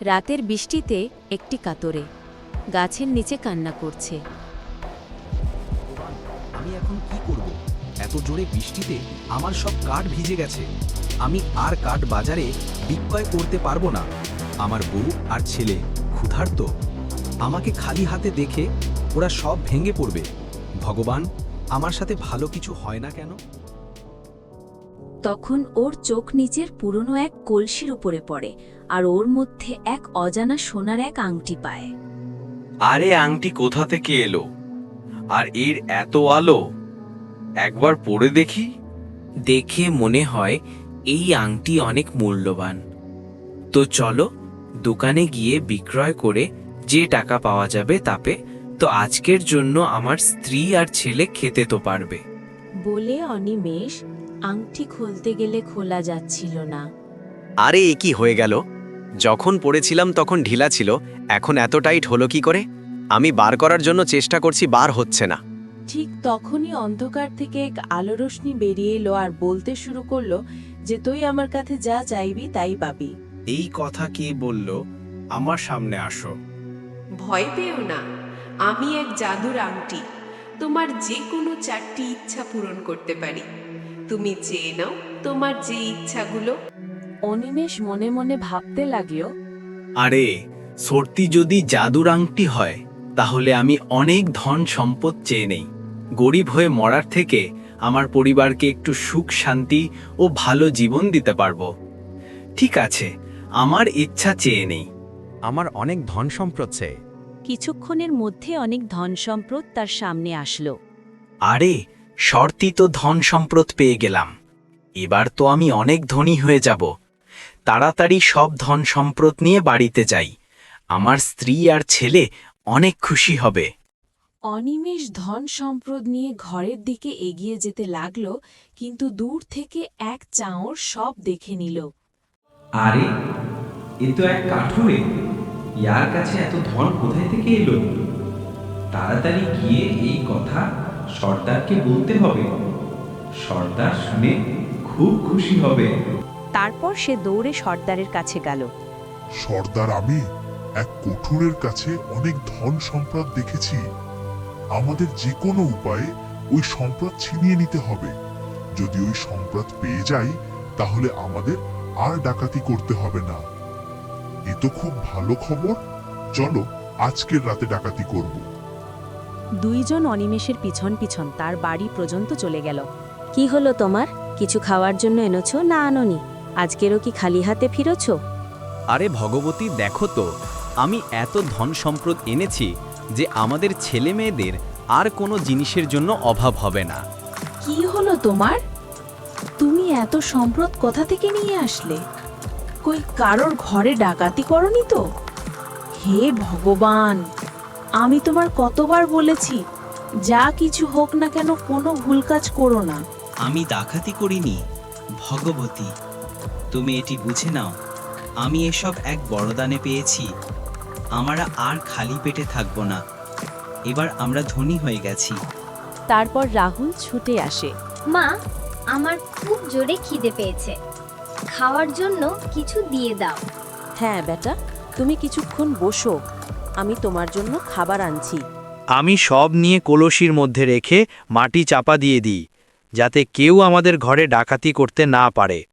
রাতের বৃষ্টিতে একটি কাতরে গাছের নিচে কান্না করছে। আমি এখন কি করব? এত জোরে বৃষ্টিতে আমার সব কাঠ ভিজে গেছে। আমি আর কাঠ বাজারে বিক্রয় করতে পারব না। আমার বউ আর ছেলে ক্ষুধার্ত। আমাকে খালি হাতে দেখে ওরা সব ভেঙে পড়বে। ভগবান আমার সাথে ভালো কিছু হয় না কেন? তখন ওর চোখ নিচের পুরনো এক কলসির উপরে পড়ে। আর ওর মধ্যে এক অজানা সোনার এক আংটি পায়। আরে আংটি কোথা থেকে এলো? আর এর এত আলো? একবার পরে দেখি। দেখে মনে হয় এই আংটি অনেক মূল্যবান। তো চলো দোকানে গিয়ে বিক্রয় করে যে টাকা পাওয়া যাবে তাপে তো আজকের জন্য আমার স্ত্রী আর ছেলে খেতে তো পারবে। বলে অনিমেষ আংটি খুলতে গেলে খোলা যাচ্ছিল না। আরে এ কি হয়ে গেল? যখন পড়েছিলাম তখন ঢিলা ছিল এখন এত টাইট হলো কি করে? আমি বার করার জন্য চেষ্টা করছি বার হচ্ছে না। ঠিক তখনই অন্ধকার থেকে এক আলো রশ্মি বেরিয়ে এলো আর বলতে শুরু করল যে তুই আমার কাছে যা চাইবি তাই পাবি। এই কথা কে বলল? আমার সামনে আসো। ভয় পেও না। আমি এক জাদুর আংটি। তোমার যে কোনো চারটি ইচ্ছা পূরণ করতে পারি। তুমি চেয়ে নাও তোমার যে ইচ্ছাগুলো। অনিমেষ মনে মনে ভাবতে লাগল আরে সর্তি যদি জাদুর আংটি হয় তাহলে আমি অনেক ধন সম্পদ চেয়ে নেই। গরিব হয়ে মরার থেকে আমার পরিবারকে একটু সুখ শান্তি ও ভালো জীবন দিতে পারব। ঠিক আছে আমার ইচ্ছা চেয়ে নেই। আমার অনেক ধন সম্পদ চাই কিছুক্ষণের মধ্যে অনেক ধন সম্পদ তার সামনে আসলো। আরে শর্তি তো ধন সম্পদ পেয়ে গেলাম। এবার তো আমি অনেক ধনী হয়ে যাব। তাড়াতাড়ি সব ধন সম্পদ নিয়ে বাড়িতে যাই। আমার স্ত্রী আর ছেলে অনেক খুশি হবে। অনিমেষ ধন সম্পদ নিয়ে ঘরের দিকে এগিয়ে যেতে লাগল কিন্তু দূর থেকে এক চাঁড় সব দেখে নিল। আরে এ তো এক কাঠুরে। ইয়ার কাছে এত ধন কোথায় থেকে এলো? তাড়াতাড়ি গিয়ে এই কথা সর্দারকে বলতে হবে। সর্দার শুনে খুব খুশি হবে। তারপর সে দৌড়ে সর্দারের কাছে গেল। সর্দার আমি এক কঠুরের কাছে অনেক ধন সম্পদ দেখেছি। আমাদের যে কোনো উপায়ে ওই সম্পদ ছিনিয়ে নিতে হবে। যদি ওই সম্পদ পেয়ে যাই তাহলে আমাদের আর ডাকাতি করতে হবে না। এ তো খুব ভালো খবর। চলো আজকের রাতে ডাকাতি করব। দুইজন অনিমেষের পিছন পিছন তার বাড়ি পর্যন্ত চলে গেল। কি হলো তোমার? কিছু খাওয়ার জন্য এনেছো না আনোনি? আজকেরও কি খালি হাতে ফিরেছো? আরে ভগবতী দেখো তো আমি এত ধন সম্পদ এনেছি যে আমাদের ছেলে মেয়েদের আর কোনো জিনিসের জন্য অভাব হবে না। কি হলো তোমার? তুমি এত সম্পদ কোথা থেকে নিয়ে আসলে? কই কারোর ঘরে ডাকাতি করনি তো? হে ভগবান আমি তোমার কতবার বলেছি যা কিছু হোক না কেন কোনো ভুল কাজ করো না। আমি ডাকাতি করিনি ভগবতী। তুমি এটি বুঝে নাও। আমি এসব এক বড়দানে পেয়েছি। আমরা আর খালি পেটে থাকব না। এবার আমরা ধনী হয়ে গেছি। তারপর রাহুল ছুটে আসে। মা আমার খুব জোরে খিদে পেয়েছে। খাওয়ার জন্য কিছু দিয়ে দাও। হ্যাঁ বেটা তুমি কিছুক্ষণ বসো। আমি তোমার জন্য খাবার আনছি। আমি সব নিয়ে কলসির মধ্যে রেখে মাটি চাপা দিয়ে দিই যাতে কেউ আমাদের ঘরে ডাকাতি করতে না পারে।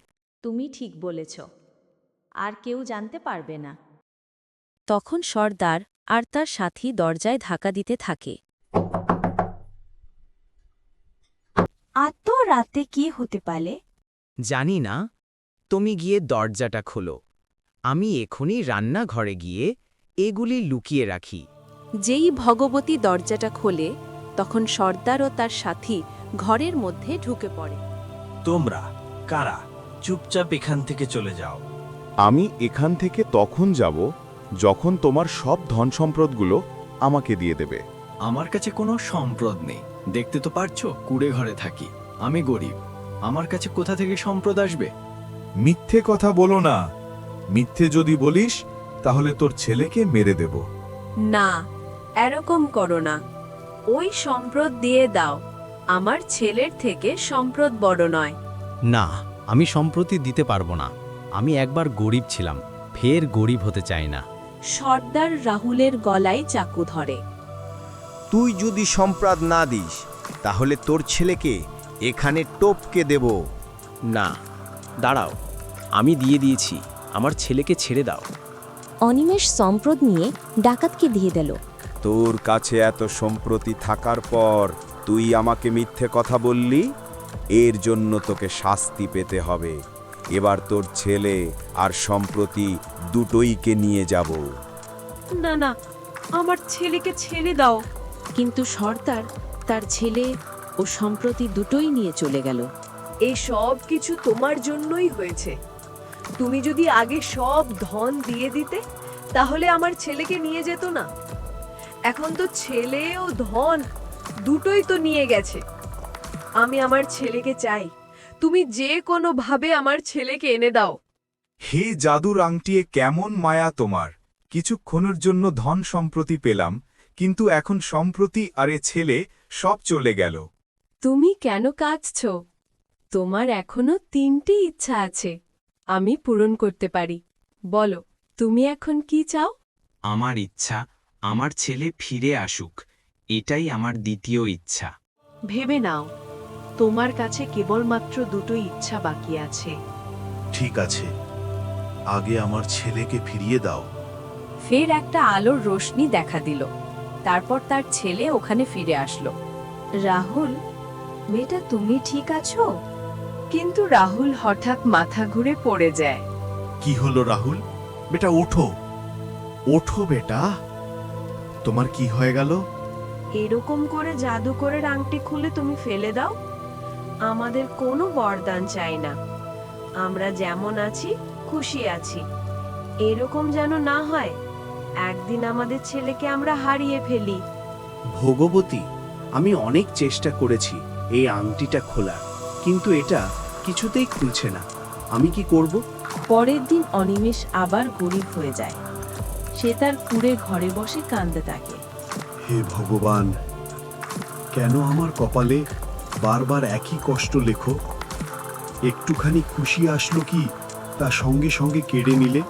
তুমি ঠিক বলেছ। আর কেউ জানতে পারবে না। তখন সর্দার আর তার সাথী দরজায় ধাক্কা দিতে থাকে। এত রাতে কি হতে পারে? জানি না। তুমি গিয়ে দরজাটা খোলো। আমি এখনই রান্নাঘরে গিয়ে এগুলি লুকিয়ে রাখি। যেই ভগবতী দরজাটা খোলে তখন সর্দার ও তার সাথী ঘরের মধ্যে ঢুকে পড়ে। তোমরা কারা? চুপচাপ এখান থেকে চলে যাও। আমি এখান থেকে তখন যাব যখন তোমার সব ধন সম্পদগুলো আমাকে দিয়ে দেবে। আমার কাছে কোনো সম্পদ নেই। দেখতে তো পারছ কুড়ে ঘরে থাকি। আমি গরিব। আমার কাছে কোথা থেকে সম্পদ আসবে? মিথ্যে কথা বলো না। মিথ্যে যদি বলিস তাহলে তোর ছেলেকে মেরে দেব। না এরকম করো না। ওই সম্পদ দিয়ে দাও। আমার ছেলের থেকে সম্পদ বড় নয়। না আমি সম্প্রতি দিতে পারব না। আমি একবার গরিব ছিলাম ফের গরিব হতে চায় না। সর্দার রাহুলের গলায় চাকু ধরে। তুই যদি সম্প্রাদ না দিস তাহলে তোর ছেলেকে এখানে টপকে দেব। না দাঁড়াও আমি দিয়ে দিয়েছি আমার ছেলেকে ছেড়ে দাও। অনিমেষ সম্প্রদ নিয়ে ডাকাতকে দিয়ে দিল। তোর কাছে এত সম্প্রতি থাকার পর তুই আমাকে মিথ্যে কথা বললি? এর জন্য তোকে শাস্তি পেতে হবে। এবার তোর ছেলে আর সম্প্রতি দুটোইকে নিয়ে যাব। না না আমার ছেলেকে ছেড়ে দাও। কিন্তু সর্দার তার ছেলে ও সম্প্রতি দুটোই নিয়ে চলে গেল। এই সব কিছু তোমার জন্যই হয়েছে। তুমি যদি আগে সব ধন দিয়ে দিতে তাহলে আমার ছেলেকে নিয়ে যেত না। এখন তো ছেলে ও ধন দুটোই তো নিয়ে গেছে। আমি আমার ছেলেকে চাই। তুমি যে কোনো ভাবে আমার ছেলেকে এনে দাও। হে জাদুর আংটিয়ে কেমন মায়া তোমার। কিছুক্ষণের জন্য ধন সম্প্রতি পেলাম কিন্তু এখন সম্প্রতি আরে ছেলে সব চলে গেল। তুমি কেন কাঁদছ? তোমার এখনও তিনটি ইচ্ছা আছে আমি পূরণ করতে পারি। বলো তুমি এখন কি চাও? আমার ইচ্ছা আমার ছেলে ফিরে আসুক এটাই আমার দ্বিতীয় ইচ্ছা। ভেবে নাও তোমার কাছে কেবলমাত্র দুটো ইচ্ছা বাকি আছে। ঠিক আছে। আগে আমার ছেলেকে ফিরিয়ে দাও। ফের একটা আলোর রোশনি দেখা দিল। তারপর তার ছেলে ওখানে ফিরে আসলো। রাহুল বেটা তুমি ঠিক আছো? কিন্তু রাহুল হঠাৎ মাথা ঘুরে পড়ে যায়। কি হলো রাহুল? বেটা ওঠো। ওঠো বেটা। তোমার কি হয়ে গেল? এরকম করে জাদু করে আংটি খুলে তুমি ফেলে দাও। আমাদের কোনো বরদান চাই না। আমরা যেমন আছি খুশি আছি। এরকম যেন না হয় একদিন আমাদের ছেলেকে আমরা হারিয়ে ফেলি। ভগবতী আমি অনেক চেষ্টা করেছি এই আংটিটা খোলার কিন্তু এটা কিছুতেই খুলছে না। আমি কি করব? পরের দিন অনিমেষ আবার গরিব হয়ে যায়। সে তার কুড়ে ঘরে বসে কান্দতে থাকে। হে ভগবান কেন আমার কপালে বারবার একই কষ্ট লেখো। একটুখানি খুশি আসলো কি তা সঙ্গে সঙ্গে কেড়ে নিলে?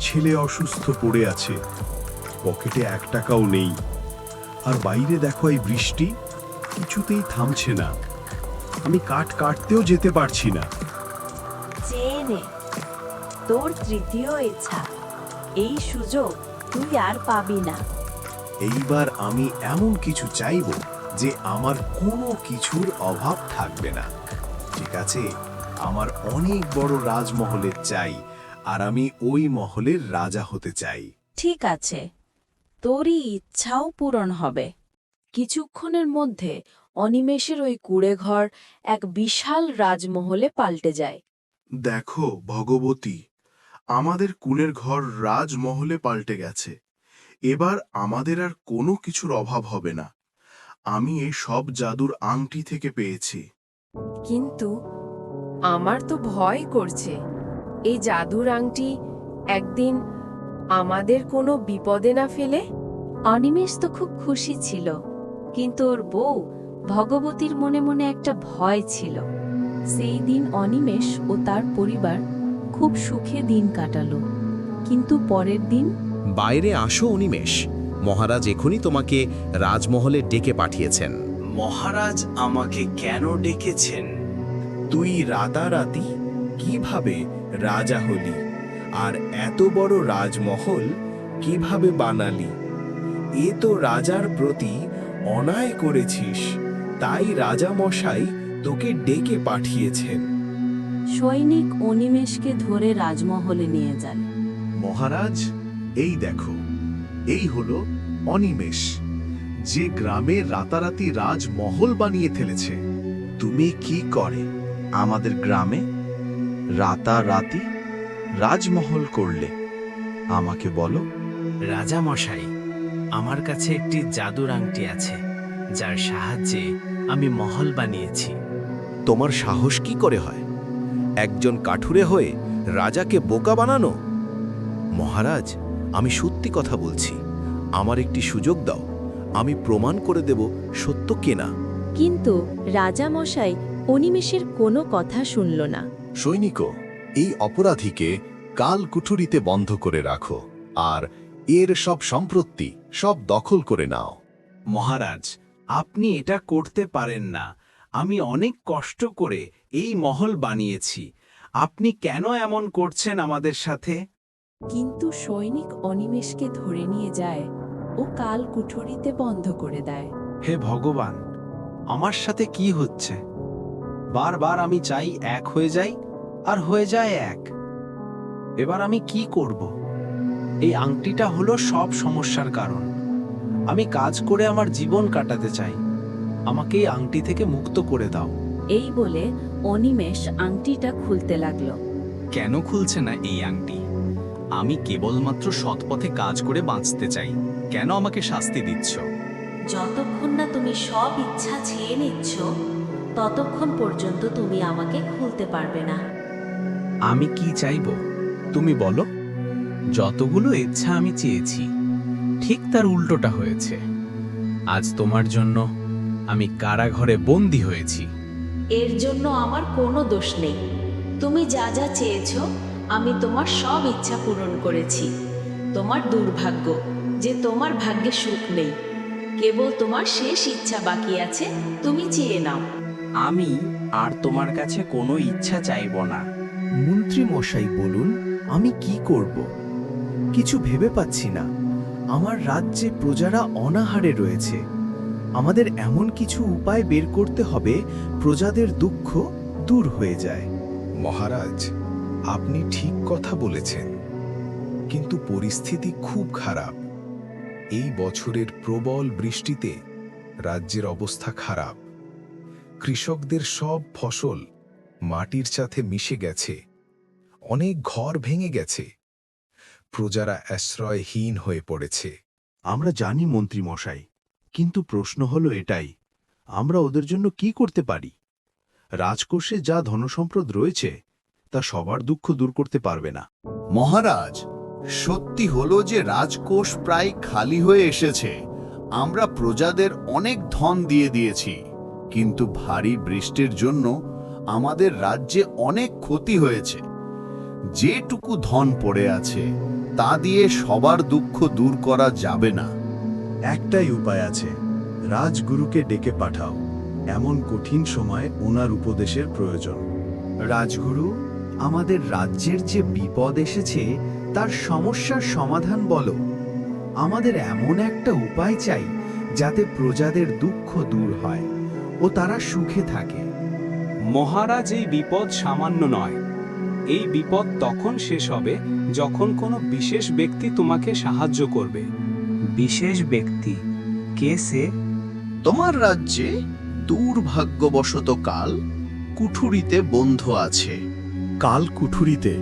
ছেলে অসুস্থ পড়ে আছে পকেটে এক টাকাও নেই। আর বাইরে দেখো এই বৃষ্টি কিছুতেই থামছে না। আমি কাঠ কাটতেও যেতে পারছি না। তোর তৃতীয় ইচ্ছা। এই সুযোগ তুই আর পাবি না। এইবার আমি এমন কিছু চাইব যে আমার কোনো কিছুর অভাব থাকবে না। ঠিক আছে? আমার অনেক বড় রাজমহলের চাই আর আমি ওই মহলের রাজা হতে চাই। ঠিক আছে। তোরই ইচ্ছাও পূরণ হবে। কিছুক্ষণের মধ্যে অনিমেষের ওই কুড়ে ঘর এক বিশাল রাজমহলে পাল্টে যায়। দেখো ভগবতী আমাদের কুলের ঘর রাজমহলে পাল্টে গেছে। এবার আমাদের আর কোনো কিছুর অভাব হবে না। আমি এই সব জাদুর আংটি থেকে পেয়েছি। কিন্তু আমার তো ভয় করছে। এই জাদুর আংটি একদিন আমাদের কোনো বিপদে না ফেলে? অনিমেষ তো খুব খুশি ছিল কিন্তু ওর বউ ভগবতীর মনে মনে একটা ভয় ছিল। সেই দিন অনিমেষ ও তার পরিবার খুব সুখে দিন কাটালো কিন্তু পরের দিন বাইরে আসো অনিমেষ। মহারাজ এখনই তোমাকে রাজমহলে ডেকে পাঠিয়েছেন। মহারাজ আমাকে কেন ডেকেছেন? তুই রাতারাতি কীভাবে রাজা হলি? আর এত বড় রাজমহল কীভাবে বানালি? এ তো রাজার প্রতি অনায় করেছিস তাই রাজা মশাই তোকে ডেকে পাঠিয়েছেন। সৈনিক অনিমেষকে ধরে রাজমহলে নিয়ে যান মহারাজ এই দেখো। এই হলো অনিমেষ যে গ্রামে রাতারাতি রাজমহল বানিয়ে ফেলেছে। তুমি কি করে আমাদের গ্রামে রাতারাতি রাজমহল করলে? আমাকে বলো। রাজা মশাই আমার কাছে একটি জাদুর আংটি আছে যার সাহায্যে আমি মহল বানিয়েছি। তোমার সাহস কি করে হয়? একজন কাঠুরে হয়ে রাজাকে বোকা বানানো? মহারাজ আমি সত্যি কথা বলছি। আমার একটি সুযোগ দাও। আমি প্রমাণ করে দেব সত্য কেনা কিন্তু রাজা মশাই অনিমেষের কোনো কথা শুনল না। সৈনিক এই অপরাধীকে কাল কুঠুরিতে বন্ধ করে রাখো আর এর সব সম্পত্তি সব দখল করে নাও। মহারাজ আপনি এটা করতে পারেন না। আমি অনেক কষ্ট করে এই মহল বানিয়েছি। আপনি কেন এমন করছেন আমাদের সাথে? কিন্তু সৈনিক অনিমেষকে ধরে নিয়ে যায় ও কাল কুঠুরিতে বন্ধ করে দেয়। হে ভগবান আমার সাথে কি হচ্ছে? বারবার আমি চাই এক হয়ে যাই আর হয়ে যায় এক। এবার আমি কি করব? এই আংটিটা হলো সব সমস্যার কারণ। আমি কাজ করে আমার জীবন কাটাতে চাই। আমাকে এই আংটি থেকে মুক্ত করে দাও। এই বলে অনিমেষ আংটিটা খুলতে লাগল। কেন খুলছে না এই আংটি? আমি কেবলমাত্র সৎপথে কাজ করে বাঁচতে চাই। কেন আমাকে শাস্তি দিচ্ছ? যতক্ষণ না তুমি সব ইচ্ছা ছেয়ে নিচ্ছ ততক্ষণ পর্যন্ত তুমি আমাকে খুলতে পারবে না। আমি কি চাইব? তুমি বলো। যতগুলো ইচ্ছা আমি চেয়েছি ঠিক তার উল্টোটা হয়েছে। আজ তোমার জন্য আমি কারাঘরে বন্দী হয়েছি। এর জন্য আমার কোনো দোষ নেই। তুমি যা যা চেয়েছো আমি তোমার সব ইচ্ছা পূরণ করেছি। তোমার দুর্ভাগ্য যে তোমার ভাগ্যে সুখ নেই। কেবল তোমার শেষ ইচ্ছা বাকি আছে তুমি চেয়ে নাও। আমি আর তোমার কাছে কোনো ইচ্ছা চাইব না। মন্ত্রী মশাই বলুন আমি কি করব? কিছু ভেবে পাচ্ছি না। আমার রাজ্যে প্রজারা অনাহারে রয়েছে। আমাদের এমন কিছু উপায় বের করতে হবে প্রজাদের দুঃখ দূর হয়ে যায়। মহারাজ আপনি ঠিক কথা বলেছেন, কিন্তু পরিস্থিতি খুব খারাপ। এই বছরের প্রবল বৃষ্টিতে রাজ্যের অবস্থা খারাপ। কৃষকদের সব ফসল মাটির সাথে মিশে গেছে। অনেক ঘর ভেঙে গেছে। প্রজারা আশ্রয়হীন হয়ে পড়েছে। আমরা জানি মন্ত্রী মশাই, কিন্তু প্রশ্ন হলো এটাই, আমরা ওদের জন্য কি করতে পারি? রাজকোষে যা ধনসম্পদ রয়েছে তা সবার দুঃখ দূর করতে পারবে না। মহারাজ, সত্যি হলো যে রাজকোষ প্রায় খালি হয়ে এসেছে। আমরা প্রজাদের অনেক ধন দিয়ে দিয়েছি, কিন্তু ভারী বৃষ্টির জন্য আমাদের রাজ্যে অনেক ক্ষতি হয়েছে। যেটুকু ধন পড়ে আছে, তা দিয়ে সবার দুঃখ দূর করা যাবে না। একটাই উপায় আছে, রাজগুরুকে ডেকে পাঠাও। এমন কঠিন সময় ওনার উপদেশের প্রয়োজন। রাজগুরু আমাদের রাজ্যের যে বিপদ এসেছে তার সমস্যার সমাধান বলো। আমাদের এমন একটা উপায় চাই যাতে প্রজাদের দুঃখ দূর হয় ও তারা সুখে থাকে। মহারাজ এই বিপদ সামান্য নয়। এই বিপদ তখন শেষ হবে যখন কোনো বিশেষ ব্যক্তি তোমাকে সাহায্য করবে। বিশেষ ব্যক্তি? কে সে? তোমার রাজ্যে দুর্ভাগ্যবশত কাল কুঠুরিতে বন্ধ আছে। কাল কুঠুরিতে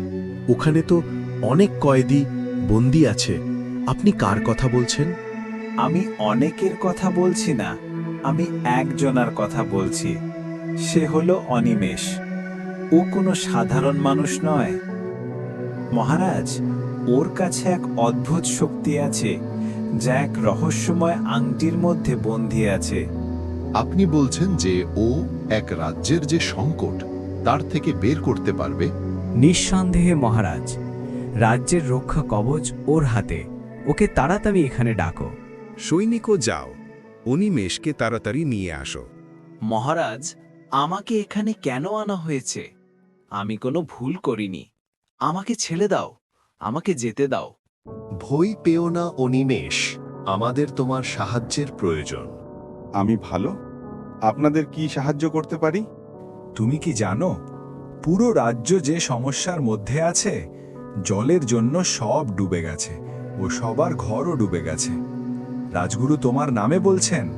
ওখানে তো অনেক কয়েদি বন্দি আছে। আপনি কার কথা বলছেন? আমি অনেকের কথা বলছি না আমি একজনার কথা বলছি। সে হলো অনিমেষ। ও কোনো সাধারণ মানুষ নয়। মহারাজ ওর কাছে এক অদ্ভুত শক্তি আছে যা এক রহস্যময় আংটির মধ্যে বন্দী আছে। আপনি বলছেন যে ও এক রাজ্যের যে সংকট তার থেকে বের করতে পারবে? নিঃসন্দেহে মহারাজ রাজ্যের রক্ষা কবচ ওর হাতে। ওকে তাড়াতাড়ি এখানে ডাকো। সৈনিকও যাও অনিমেষকে তাড়াতাড়ি নিয়ে আসো। মহারাজ আমাকে এখানে কেন আনা হয়েছে? আমি কোনো ভুল করিনি। আমাকে ছেড়ে দাও আমাকে যেতে দাও। ভই পেও না অনিমেষ। আমাদের তোমার সাহায্যের প্রয়োজন। আমি ভালো? আপনাদের কি সাহায্য করতে পারি? তুমি কি জানো? পুরো রাজ্য যে সমস্যার মধ্যে আছে, জলের জন্য সব ডুবে গেছে ও সবার ঘরও ডুবে গেছে। রাজগুরু তোমার নামে বলছেন,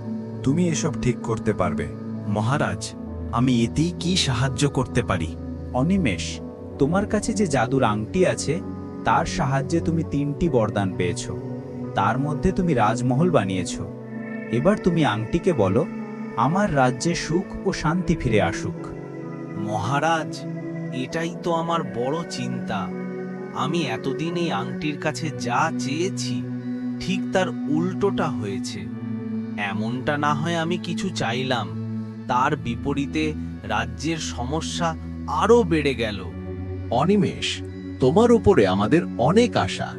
তুমি এসব ঠিক করতে পারবে। মহারাজ, আমি এতেই কি সাহায্য করতে পারি? অনিমেষ, তোমার কাছে যে জাদুর আংটি আছে, তার সাহায্যে তুমি তিনটি বরদান পেয়েছ। তার মধ্যে তুমি রাজমহল বানিয়েছ। এবার তুমি আংটিকে বলো, আমার রাজ্যে সুখ ও শান্তি ফিরে আসুক। মহারাজ এটাই তো আমার বড় চিন্তা। আমি এতদিন এই আংটির কাছে যা চেয়েছি ঠিক তার উল্টোটা হয়েছে। এমনটা না হয় আমি কিছু চাইলাম। তার বিপরীতে রাজ্যের সমস্যা আরও বেড়ে গেল। অনিমেষ তোমার উপরে আমাদের অনেক আশা।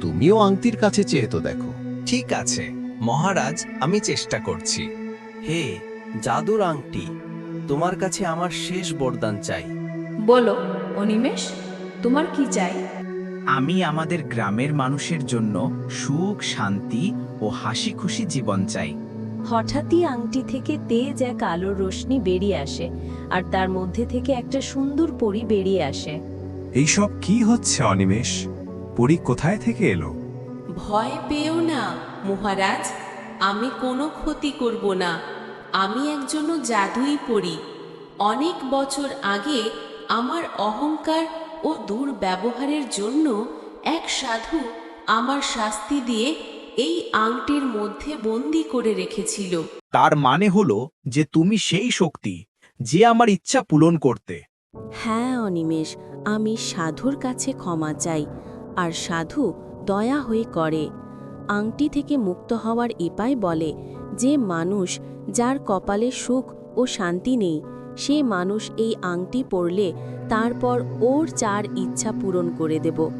তুমিও আংটির কাছে চেয়ে তো দেখো। ঠিক আছে মহারাজ আমি চেষ্টা করছি। হে জাদুর আংটি তোমার কাছে আমার শেষ বরদান চাই। বলো অনিমেষ তোমার কি চাই? আমি আমাদের গ্রামের মানুষের জন্য সুখ শান্তি ও হাসি খুশি জীবন চাই। হঠাৎই আংটি থেকে তেজ এক আলোর রশ্মি বেরিয়ে আসে আর তার মধ্যে থেকে একটা সুন্দর পরি বেরিয়ে আসে। এইসব কি হচ্ছে অনিমেষ? পরি কোথায় থেকে এলো? ভয় পেও না মহারাজ। আমি কোনো ক্ষতি করব না। আমি একজন জাদুই পড়ি অনেক বছর আগে আমার অহংকার ও দুর্ব্যবহারের জন্য এক সাধু আমার শাস্তি দিয়ে এই আংটির মধ্যে বন্দি করে রেখেছিল। তার মানে হলো যে তুমি সেই শক্তি যে আমার ইচ্ছা পূরণ করতে। হ্যাঁ অনিমেষ আমি সাধুর কাছে ক্ষমা চাই আর সাধু দয়া হয়ে করে। আংটি থেকে মুক্ত হওয়ার এপাই বলে যে মানুষ যার কপালে সুখ ও শান্তি নেই সে মানুষ এই আংটি পরলে তারপর ওর চার ইচ্ছা পূরণ করে দেব।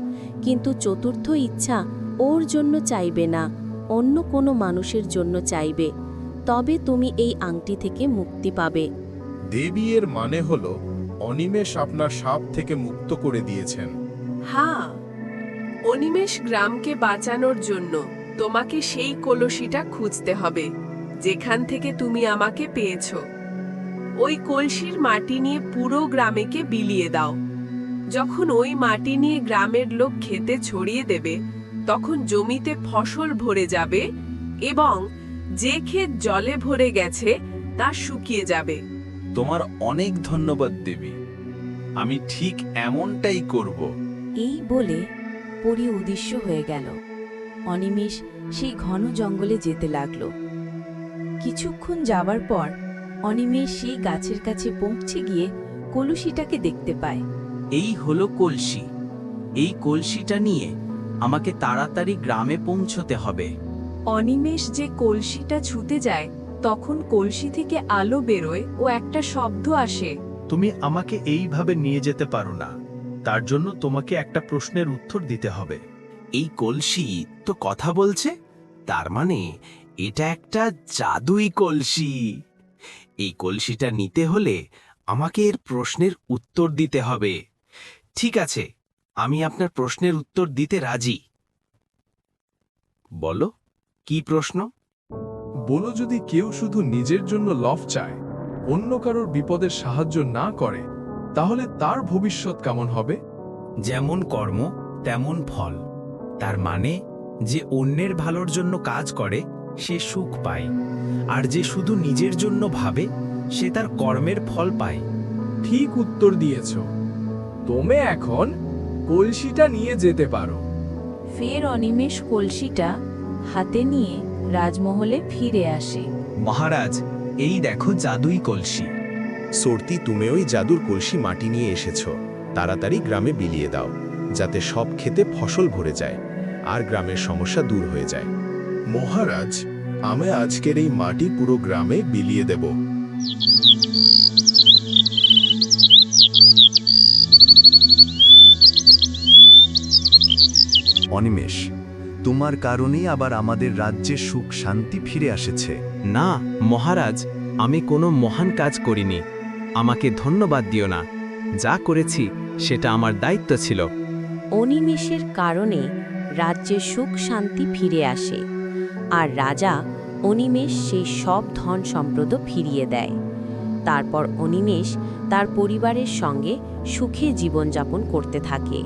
কিন্তু চতুর্থ ইচ্ছা ওর জন্য চাইবে না অন্য কোনো মানুষের জন্য চাইবে। তবে তুমি এই আংটি থেকে মুক্তি পাবে। দেবী এর মানে হল অনিমেষ আপনার সাপ থেকে মুক্ত করে দিয়েছেন। হ্যাঁ অনিমেষ গ্রামকে বাঁচানোর জন্য তোমাকে সেই কলসিটা খুঁজতে হবে যেখান থেকে তুমি আমাকে পেয়েছ। ওই কলসির মাটি নিয়ে পুরো গ্রামেকে বিলিয়ে দাও। যখন ওই মাটি নিয়ে গ্রামের লোক খেতে ছড়িয়ে দেবে তখন জমিতে ফসল ভরে যাবে এবং যে ক্ষেত জলে ভরে গেছে তা শুকিয়ে যাবে। তোমার অনেক ধন্যবাদ দেবী। আমি ঠিক এমনটাই করব। এই বলে পরি উদ্দেশ্য হয়ে গেল। অনিমেষ সেই ঘন জঙ্গলে যেতে লাগল। কিছুক্ষণ যাবার পর অনিমেষ সেই গাছের কাছে পৌঁছে গিয়ে কলসিটাকে দেখতে পায়। এই হলো কলসি। এই কলসিটা নিয়ে আমাকে তাড়াতাড়ি গ্রামে পৌঁছতে হবে। অনিমেষ যে কলসিটা ছুতে যায় তখন কলসি থেকে আলো বেরোয় ও একটা শব্দ আসে। তুমি আমাকে এইভাবে নিয়ে যেতে পারো না। তার জন্য তোমাকে একটা প্রশ্নের উত্তর দিতে হবে। এই কলসি তো কথা বলছে তার মানে এটা একটা জাদুই কলসি। এই কলসিটা নিতে হলে আমাকে এর প্রশ্নের উত্তর দিতে হবে। ঠিক আছে আমি আপনার প্রশ্নের উত্তর দিতে রাজি। বলো কি প্রশ্ন? বলো যদি কেউ শুধু নিজের জন্য লফ চায় অন্য কারোর বিপদের সাহায্য না করে তাহলে তার ভবিষ্যৎ কেমন হবে? যেমন কর্ম তেমন ফল। তার মানে যে অন্যের ভালোর জন্য কাজ করে সে সুখ পায়। আর যে শুধু নিজের জন্য ভাবে সে তার কর্মের ফল পায়। ঠিক উত্তর দিয়েছ। তুমি এখন কলসিটা নিয়ে যেতে পারো। ফের অনিমেষ কলসিটা হাতে নিয়ে রাজমহলে ফিরে আসে। মহারাজ এই দেখো জাদুই কলসি। সর্তি তুমি ওই জাদুর কলসি মাটি নিয়ে এসেছ। তাড়াতাড়ি গ্রামে বিলিয়ে দাও যাতে সব খেতে ফসল ভরে যায় আর গ্রামের সমস্যা দূর হয়ে যায়। মহারাজ আমি আজকের এই মাটি পুরো গ্রামে বিলিয়ে দেব। অনিমেষ তোমার কারণেই আবার আমাদের রাজ্যে সুখ শান্তি ফিরে আসেছে। না মহারাজ আমি কোনো মহান কাজ করিনি। আমাকে ধন্যবাদ দিও না। যা করেছি, সেটা আমার দায়িত্ব ছিল। অনিমেষের কারণে রাজ্যে সুখ শান্তি ফিরে আসে, আর রাজা অনিমেষ সেই সব ধন সম্প্রদ ফিরিয়ে দেয়। তারপর অনিমেষ তার পরিবারের সঙ্গে সুখে জীবনযাপন করতে থাকে।